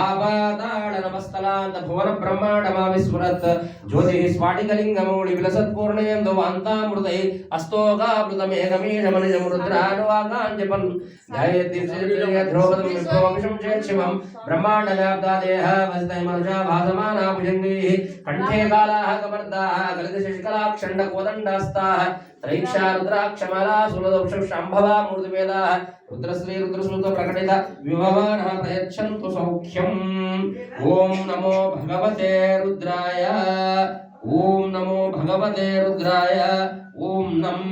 ఆపాతాళ నమస్తలాంత భువన బ్రహ్మాండమా విస్మరత్ జ్యోతి స్ఫాటికలింగమౌళి విలసత్పూర్ణయందు వాంతామృతై అస్తోగామృతమేకమీషమనిజం రుద్రానువాకాంజపన్ గాయత్రి ధ్రువపదం విశ్వవంశం శివం బ్రహ్మాండ వ్యాప్తా దేహ వస్తై మనుషా భాసమానా భుజంగైః కంఠే కాలాः కమర్దాः కలిత శశికలాక్షండ కోదండాస్తాः త్రైక్షా రుద్రాక్షమాలా సురదోషంభవా మూర్తివేదాः రుద్రశ్రీ రుద్రశ్రుత ప్రకటిత విభవానः ప్రయచ్చन्तు సౌఖ్యం. ఓం నమో భగవతే రుద్రాయ. ఓం నమో భగవతే రుద్రాయ. ఓం నం ఇక్కడ శివస్వామి యాదైషు శివాదమా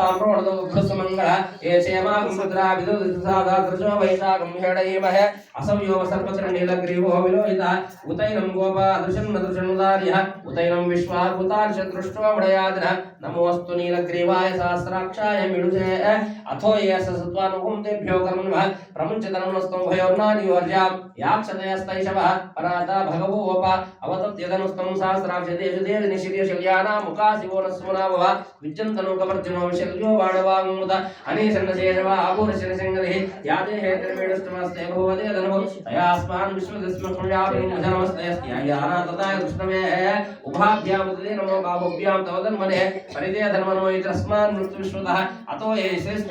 ತಾಮ್ರೋಣದು ಮುಗ್ಧಸು ಮಂಗಳ. ಏಷೇಮಾಂ ಭದ್ರಾ ವಿದುಸಾದ ದೃಶೋ ವೈಶಾಖಂ ಹೇಳಯೇಮಹೆ ಅಸಂಯೋಗ ಸರ್ಪಚರ ನೀಲಗ್ರೀವೋ ವಿಲೋಹಿತ. ಉತೈನಂ ಗೋಪ ದೃಶನ್ನ ದೃಶನುದಾರ್ಯ ಉತೈನಂ ವಿಶ್ವಾದ್ಭುತಾರ್ಷ ದೃಷ್ಟೋ ವಡಯಾದಿನ ನಮೋಸ್ತು ನೀಲಗ್ರೀವಾಯ ಸಹಸ್ರಾಕ್ಷಾಯ ಮಿಳುಜೇ अथो ये सत्वानुगुं तेभ्यो कर्मणः प्रमुञ्चतनुस्तं भयोन्नानिवर्जां याक्षतयस्तैषवः पराता भगवोप अवतत्यदनुस्तं सहस्राक्षतेषु देशनिशिर्यशल्यानां मुखाशिवो न सुमनाभव विज्यन्तनुकवर्जुनो विशल्यो बाणवाङ्मुद अनीशन्नशेषवा आपूरशनसिंहदिः याते हेतिर्वेणस्तमस्ते भूवते तनुभव तयास्मान् विश्वदस्मकुल्याभिनमस्तयस्त्यायाना तथा कृष्णमे उभाभ्यामुदते नमो बाहुभ्यां तवदन्मने परिते धर्मनो इतरस्मान् मृत्युविश्वतः अतो ये श्रेष्ठ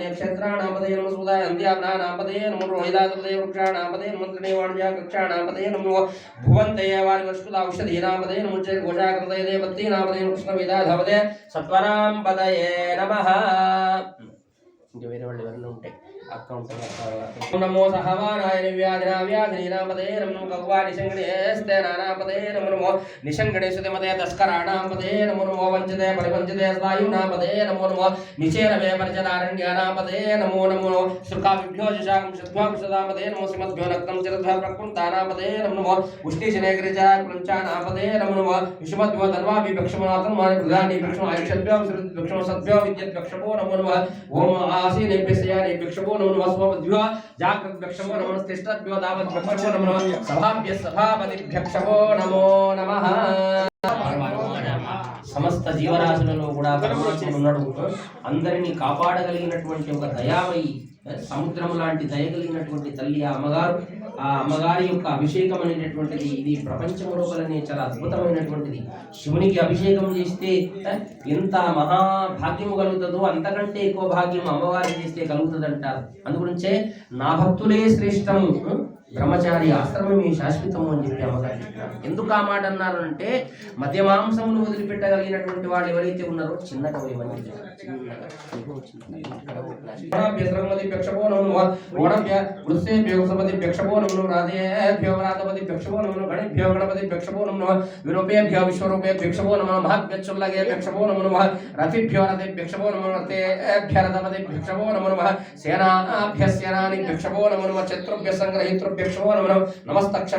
నక్షత్రాణాపదే నమో సూదాయ అంత్యాప్నానాపదే నమో రోహిదాపదే వృక్షాణాపదే నమో త్రినేవాణ్యా కక్షాణాపదే నమో భువంతయ వారి వస్కుల ఔషధీనాపదే నమో జయ ఘోషాకృతయ దేవతీనాపదే నమో కృష్ణ విదాధవదే సత్వరాం పదయే నమః ఇంకా వేరే వాళ్ళు ఎవరైనా ఉంటాయి అక్క ఉంటాయి అక్క నమో సహవానాయ వ్యాధినా వ్యాధినాపదే నమో గవ్వా నిశంగణేస్తే నానాపదే నమో నమో నిశంగణే సుతిమతే తస్కరాణాపదే నమో నమో వంచతే పరివంచతే స్వాయునాపదే నమో నమో నిచేరమే పరిచరారణ్యానాపదే నమో నమో శృకాభ్యో శశాకం నమో శ్రీమద్భ్యో నక్తం చిరధ్వ ప్రకృంతానాపదే నమో నమో ఉష్ణీశనే గిరిజ నమో నమో విషమద్భ్యో ధన్వాభి భక్షమనాథం మాని ప్రధాని భక్షమ ఆయుషద్భ్యో భక్షమ సద్భ్యో విద్యద్భక్షమో నమో నమో ఓం ఆసీనే భ్యసయానే భక్షమో నమో నమో నమో సభాభ్య నమో. సమస్త జీవరాశులలో కూడా పరమాత్ముడు ఉన్నాడు. అందరినీ కాపాడగలిగినటువంటి ఒక దయామయి సముద్రం లాంటి దయగలిగినటువంటి తల్లి ఆ అమ్మగారు. ఆ అమ్మగారి యొక్క అభిషేకం అనేటటువంటిది ఇది ప్రపంచం లోపలనే చాలా అద్భుతమైనటువంటిది. శివునికి అభిషేకం చేస్తే ఎంత ఎంత మహాభాగ్యము కలుగుతుందో అంతకంటే ఎక్కువ భాగ్యం అమ్మవారికి చేస్తే కలుగుతుంది అంటారు అందుగురించే నా భక్తులే శ్రేష్టము బ్రహ్మచారి ఆశ్రమమే శాశ్వతము అని చెప్పి అమ్మగారు చెప్పారు ఎందుకు ఆ మాట అన్నారు అంటే మధ్య మాంసమును వదిలిపెట్టగలిగినటువంటి వాళ్ళు ఎవరైతే ఉన్నారో చిన్న కవయమని చెప్పారు విరూపేభ్యో విశ్వరూపే భిక్షపో మహాభ్యచ్చుల్లగే భిక్షపో నమో నమః రథిభ్యో రథేభ్య రథపతి భిక్షపో సేనాభ్య సేనాని భిక్షపో చతుర్భ్య సంగ్రహితృ భిక్షపో నమో నమస్తక్ష